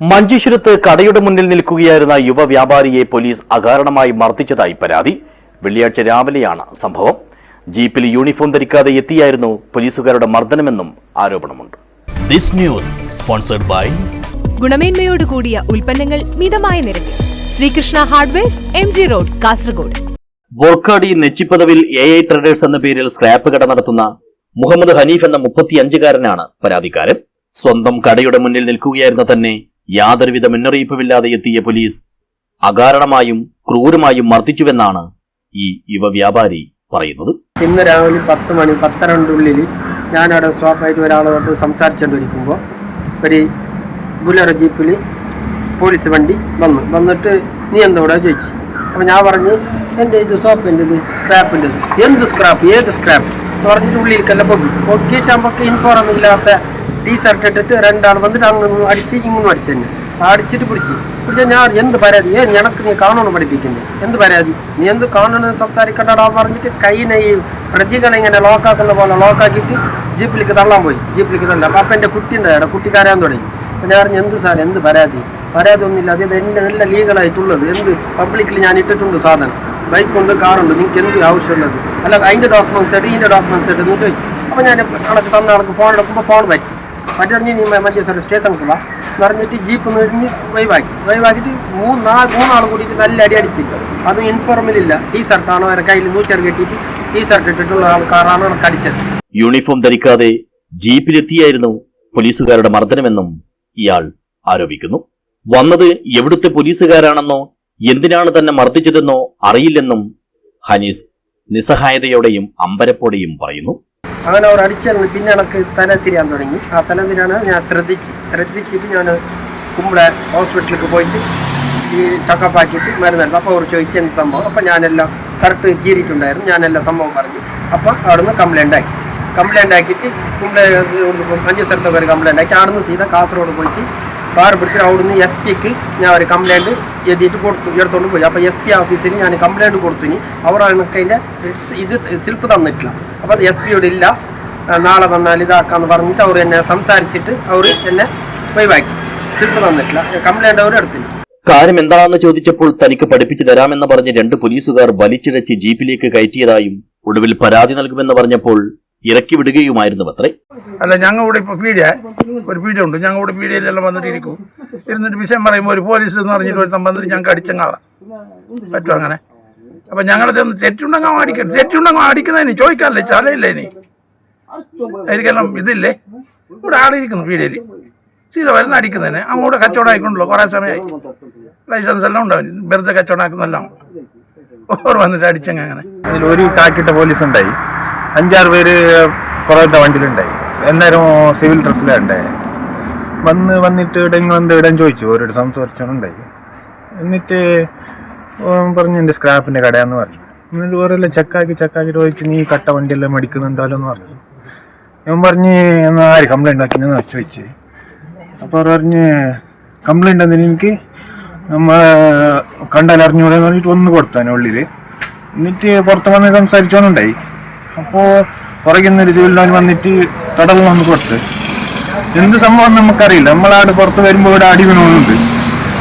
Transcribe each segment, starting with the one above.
മഞ്ചേശ്വരത്ത് കടയുടെ മുന്നിൽ നിൽക്കുകയായിരുന്ന യുവ വ്യാപാരിയെ പോലീസ് അകാരണമായി മർദ്ദിച്ചതായി പരാതി. വെള്ളിയാഴ്ച രാവിലെയാണ് സംഭവം. ജീപ്പിൽ യൂണിഫോം ധരിക്കാതെ എത്തിയായിരുന്നു പോലീസുകാരുടെ മർദ്ദനമെന്നും ആരോപണമുണ്ട്. ദിസ് ന്യൂസ് സ്പോൺസർഡ് ബൈ ഗുണമേന്മയോട് കൂടിയ ഉൽപ്പന്നങ്ങൾ മിതമായ നിരക്കിൽ. Sreekrishna hardwares M G road Kasaragod. Vorkady നെച്ചിപ്പതവിൽ A I traders എന്ന പേരിൽ സ്ക്രാപ്പ് കട നടത്തുന്ന മുഹമ്മദ് ഹനീഫ് എന്ന മുപ്പത്തിയഞ്ചുകാരനാണ് പരാതിക്കാരൻ. സ്വന്തം കടയുടെ മുന്നിൽ നിൽക്കുകയായിരുന്ന തന്നെ യാതൊരുവിധ മുന്നറിയിപ്പുമില്ലാതെ എത്തിയ പോലീസ് അകാരണമായും ക്രൂരമായും മർദ്ദിച്ചുവെന്നാണ് ഈ യുവ വ്യാപാരി പറയുന്നത്. ഇന്ന് രാവിലെ പത്ത് മണി പത്തരണ്ടുള്ളിൽ ഞാനവിടെ സ്വാഭാവികമായിട്ട് ഒരാളോട്ട് സംസാരിച്ചുകൊണ്ടിരിക്കുമ്പോൾ ഒരു ബുലറ ജീപ്പിൽ പോലീസ് വണ്ടി വന്നു. വന്നിട്ട് നീ എന്തോടെ ചോദിച്ചു. അപ്പം ഞാൻ പറഞ്ഞു എന്റെ ഇത് സോപ്പിന്റെ ഇത് സ്ക്രാപ്പിന്റെ ഇത്. എന്ത് സ്ക്രാപ്പ്? ഏത് സ്ക്രാപ്പ്? എന്ന് പറഞ്ഞിട്ട് ഉള്ളിലേക്കല്ല പൊക്കി. പൊക്കിയിട്ട് നമുക്ക് ഇൻഫോറം ഇല്ലാത്ത ടീ ഷർട്ട് ഇട്ടിട്ട് രണ്ടാൾ വന്നിട്ട് അങ്ങ് അടിച്ച് ഇങ്ങും അടിച്ചു തന്നെ. അടിച്ചിട്ട് പിടിച്ച്. പിടിച്ചാൽ ഞാൻ എന്ത് പരാതി? ഏ ഞനക്ക് നീ കാണണം പഠിപ്പിക്കുന്നത് എന്ത് പരാതി? നീ എന്ത് കാണണം സംസാരിക്കണ്ടടാ പറഞ്ഞിട്ട് കൈനെ ഈ പ്രതികളെ ഇങ്ങനെ ലോക്കാക്കുന്ന പോലെ ലോക്കാക്കിയിട്ട് ജീപ്പിലേക്ക് തള്ളാൻ പോയി. ജീപ്പിലേക്ക് തള്ളാം. അപ്പം എന്റെ കുട്ടി ഉണ്ടായി കുട്ടി കരയാൻ തുടങ്ങി അപ്പം ഞാൻ പറഞ്ഞു എന്ത് സാർ എന്ത് പരാതി? പരാതി ഒന്നുമില്ല. അത് എന്റെ നല്ല ലീഗലായിട്ടുള്ളത് എന്ത്? പബ്ലിക്കിൽ ഞാൻ ഇട്ടിട്ടുണ്ട് സാധനം. ബൈക്കുണ്ട് കാറുണ്ട് നിങ്ങൾക്ക് എന്ത് ആവശ്യമുള്ളത്? അല്ല അതിന്റെ ഡോക്യുമെൻസ് ആയിട്ട് ഇതിന്റെ ഡോക്യുമെൻസ് നിങ്ങൾക്ക് ചോദിച്ചു. അപ്പോൾ ഞാൻ കണക്ക് തന്ന ആൾക്ക് ഫോൺ എടുക്കുമ്പോൾ ഫോൺ പറ്റി പറ്ററിഞ്ഞ് നീ സോറി സ്റ്റേഷനിൽ വാ. എന്ന് പറഞ്ഞിട്ട് ജീപ്പ് കഴിഞ്ഞ് വൈവാക്കി വൈവാക്കിയിട്ട് മൂന്ന് നാല് മൂന്നാൾ കൂടിയിട്ട് നല്ല അടി അടിച്ച് അതും ഇൻഫോർമലില്ല ടീ ഷർട്ടാണോ അവരെ കയ്യിൽ നൂച്ചർ കെട്ടിയിട്ട് ടീ ഷർട്ട് ഇട്ടിട്ടുള്ള ആൾക്കാരാണ് അവർക്ക് അടിച്ചത്. യൂണിഫോം ധരിക്കാതെ ജീപ്പിലെത്തിയായിരുന്നു പോലീസുകാരുടെ മർദ്ദനമെന്നും ഇയാൾ ആരോപിക്കുന്നു. വന്നത് എവിടുത്തെ പോലീസുകാരാണെന്നോ എന്തിനാണ് തന്നെ മർദ്ദിച്ചതെന്നോ അറിയില്ലെന്നും ഹനീസ് നിസ്സഹായതയോടെയും അമ്പരപ്പോടെയും പറയുന്നു. അങ്ങനെ അവർ അടിച്ചു പിന്നെ എനിക്ക് തല തിരിയാൻ തുടങ്ങി. ആ തല തിരിയാണ് ഞാൻ ശ്രദ്ധിച്ച്. ശ്രദ്ധിച്ചിട്ട് ഞാൻ കുമ്പള ഹോസ്പിറ്റലിലേക്ക് പോയിട്ട് ഈ ചക്കപ്പാക്കിയിട്ട് മരുന്നെടുത്തു. അപ്പോൾ അവർ ചോദിച്ചു എന്ത് സംഭവം? അപ്പോൾ ഞാനെല്ലാം സർട്ട് കീറിയിട്ടുണ്ടായിരുന്നു. ഞാനെല്ലാം സംഭവം പറഞ്ഞു. അപ്പോൾ അവിടുന്ന് കംപ്ലൈന്റ് ആക്കി കംപ്ലൈന്റ് ആക്കിയിട്ട് കുമ്പള അഞ്ച് സ്ഥലത്തൊക്കെ ഒരു കംപ്ലൈന്റ് ആക്കി അവിടുന്ന് സീത കാസർഗോഡ് പോയിട്ട് കാർ പിടിച്ചിട്ട് അവിടുന്ന് എസ് പിക്ക് ഞാൻ ഒരു കംപ്ലൈന്റ് എഴുതിയിട്ട് കൊടുത്തു എടുത്തുകൊണ്ട് പോയി. അപ്പോൾ എസ് പി ഓഫീസിൽ ഞാൻ കംപ്ലൈന്റ് കൊടുത്തു ഇനി. അവർ എനിക്ക് അതിന്റെ ഇത് സ്ലിപ്പ് തന്നിട്ടില്ല. അപ്പോൾ അത് എസ് പിയോട് ഇല്ല. നാളെ വന്നാൽ ഇതാക്കാന്ന് പറഞ്ഞിട്ട് അവർ എന്നെ സംസാരിച്ചിട്ട് അവർ എന്നെ ഒഴിവാക്കി. സ്ലിപ്പ് തന്നിട്ടില്ല. കംപ്ലൈന്റ് അവർ എടുത്തില്ല. കാര്യം എന്താണെന്ന് ചോദിച്ചപ്പോൾ തനിക്ക് പഠിപ്പിച്ചു തരാമെന്ന് പറഞ്ഞ് രണ്ട് പോലീസുകാർ വലിച്ചിഴച്ച് ജീപ്പിലേക്ക് കയറ്റിയതായും ഒടുവിൽ പരാതി നൽകുമെന്ന് പറഞ്ഞപ്പോൾ ഇറക്കി വിടുകയുമായിരുന്നു അത്രേ അല്ല ഞങ്ങൾ ഇവിടെ ഇപ്പോൾ പീഡിയ ഒരു പീഡിയ ഉണ്ട്. ഞങ്ങൾ ഇവിടെ പീഡിയയിലെല്ലാം വന്നിട്ട് ഇരിക്കും ഇരുന്നിട്ട് വിഷയം പറയുമ്പോൾ ഒരു പോലീസ് എന്ന് പറഞ്ഞിട്ട് ഒരു വന്നിട്ട് ഞങ്ങൾക്ക് അടിച്ചങ്ങാളാം. പറ്റും അങ്ങനെ? അപ്പം ഞങ്ങളത് ഒന്ന് തെറ്റുണ്ടെങ്കിൽ അടിക്കട്ടെ. തെറ്റുണ്ടെങ്കിൽ അടിക്കുന്നതിന് ചോദിക്കാറില്ലേ? ചലയില്ലേ ഇനി? എനിക്കെല്ലാം ഇതില്ലേ? ഇവിടെ ആളിരിക്കുന്നു പീഡിയയിൽ സീത വരുന്ന അടിക്കുന്നതിന്. അങ്ങോട്ട് കച്ചവടം ആയിക്കൊണ്ടല്ലോ കുറേ സമയമായി. ലൈസൻസ് എല്ലാം ഉണ്ടാവും വെറുതെ കച്ചവടം ആക്കുന്നതെല്ലാം. ഓർ വന്നിട്ട് അടിച്ചങ്ങ അങ്ങനെ. ഒരു കാക്കിട്ട പോലീസ് ഉണ്ടായി. അഞ്ചാറ് പേര് പുറത്തെ വണ്ടിയിലുണ്ടായി. എല്ലാവരും സിവിൽ ഡ്രസ്സിലുണ്ടായി വന്ന് വന്നിട്ട് ഇവിടെ നിങ്ങൾ എന്ത് ഇടം ചോദിച്ചു. ഓരോട് സംസാരിച്ചോണ്ടായി. എന്നിട്ട് പറഞ്ഞ് എന്റെ സ്ക്രാപ്പിന്റെ കടയാന്ന് പറഞ്ഞു. എന്നിട്ട് ഓരോല്ലാം ചെക്കാക്കി ചെക്കാക്കി ചോദിച്ചു നീ കട്ട വണ്ടിയെല്ലാം മേടിക്കുന്നുണ്ടല്ലോ എന്ന് പറഞ്ഞു. ഞാൻ പറഞ്ഞ് എന്നാൽ ആര് കംപ്ലൈന്റ് ആക്കിയെന്ന് ചോദിച്ചു. അപ്പോൾ അവർ പറഞ്ഞ് കംപ്ലൈന്റ് എന്തിന് എനിക്ക് നമ്മൾ കണ്ടാൽ പറഞ്ഞിട്ട് ഒന്ന് കൊടുത്താൻ ഉള്ളിൽ എന്നിട്ട് പുറത്ത് വന്ന് സംസാരിച്ചോന്നുണ്ടായി അപ്പോ പുറകിന്നൊരു സിവിൽ ലോൺ വന്നിട്ട് കടലിൽ വന്ന് കൊടുത്ത്. എന്ത് സംഭവം നമുക്കറിയില്ല. നമ്മളാട് പുറത്ത് വരുമ്പോൾ ഇവിടെ അടി വീണുണ്ട്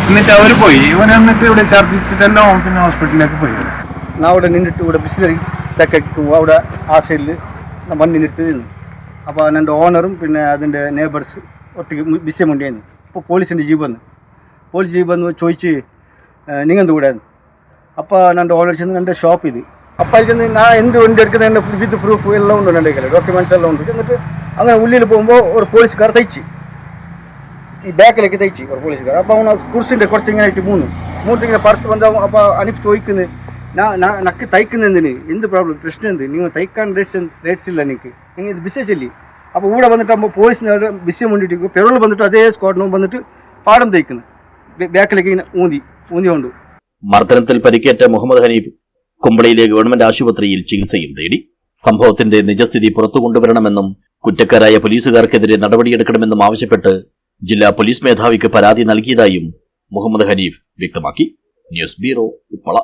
എന്നിട്ട് അവർ പോയി. ഇവൻ എന്നിട്ട് ഇവിടെ ഛർദ്ദിച്ചിട്ടെല്ലാം പിന്നെ ഹോസ്പിറ്റലിലേക്ക് പോയി. ഇവിടെ അവിടെ அவட நின்றுட்டு இவட பிசிலரி பேக்கெட்டு அவட ஆ சைடில் வண்டி അപ്പോൾ എന്റെ ഓണറും പിന്നെ അതിന്റെ നേബേഴ്സ് ഒട്ടിക്ക് ബിസി മുണ്ടിയായിരുന്നു. അപ്പോൾ പോലീസിന്റെ ജീപ്പ് വന്ന്. പോലീസ് ജീപ്പ് വന്ന് ചോദിച്ച് നിങ്ങൾ എന്ത് കൂടെയായിരുന്നു അപ്പോൾ എന്റെ ഓണർ ചെന്ന് എന്റെ ഷോപ്പ് ഇത് അപ്പോൾ അതിൽ ചെന്ന് ഞാൻ എന്ത് വണ്ടി എടുക്കുന്നതിന്റെ വിത്ത് പ്രൂഫ് എല്ലാം ഉണ്ട് എന്റെ കയ്യിൽ ഡോക്യുമെന്റ്സ് എല്ലാം ഉണ്ട്. എന്നിട്ട് അങ്ങനെ ഉള്ളിൽ പോകുമ്പോൾ ഒരു പോലീസുകാർ തയ്ച്ച്. ഈ ബാക്കിലേക്ക് തയ്ച്ച് ഒരു പോലീസുകാർ. അപ്പോൾ അവൻ കുർസിന്റെ കുറച്ച് ഇങ്ങനെ ആയിട്ട് മൂന്ന്. മൂന്ന് ഇങ്ങനെ പുറത്ത് വന്ന് അപ്പോൾ അനിഫ് ചോദിക്കുന്നത് ഞാൻ നക്ക് തയ്ക്കുന്നതിന് എന്ത് പ്രോബ്ലം പ്രശ്നം എന്ത്? നിങ്ങൾ തയ്ക്കാൻ റേറ്റ്സ് റേറ്റ്സ് ഇല്ല എനിക്ക് നിങ്ങൾ ഇത് ബിസിനസ് ഇല്ലേ അപ്പോൾ ഇവിടെ വന്നിട്ടാകുമ്പോൾ പോലീസിന് ബിസിയം വേണ്ടിയിട്ട് പെരോൾ വന്നിട്ട് അതേ സ്ക്വാഡിനും വന്നിട്ട് പാടം തയ്ക്കുന്നു ബാക്കിലേക്ക് ഇങ്ങനെ ഊന്തി ഊന്തി കൊണ്ട്. മർദ്ദനത്തിൽ പരിക്കേറ്റ മുഹമ്മദ് ഹനീഫ് കുമ്പളയിലെ ഗവൺമെന്റ് ആശുപത്രിയിൽ ചികിത്സയും തേടി സംഭവത്തിന്റെ നിജസ്ഥിതി പുറത്തു കൊണ്ടുവരണമെന്നും കുറ്റക്കാരായ പോലീസുകാർക്കെതിരെ നടപടിയെടുക്കണമെന്നും ആവശ്യപ്പെട്ട് ജില്ലാ പോലീസ് മേധാവിക്ക് പരാതി നൽകിയതായും മുഹമ്മദ് ഹനീഫ് വ്യക്തമാക്കി. News bureau Uppala.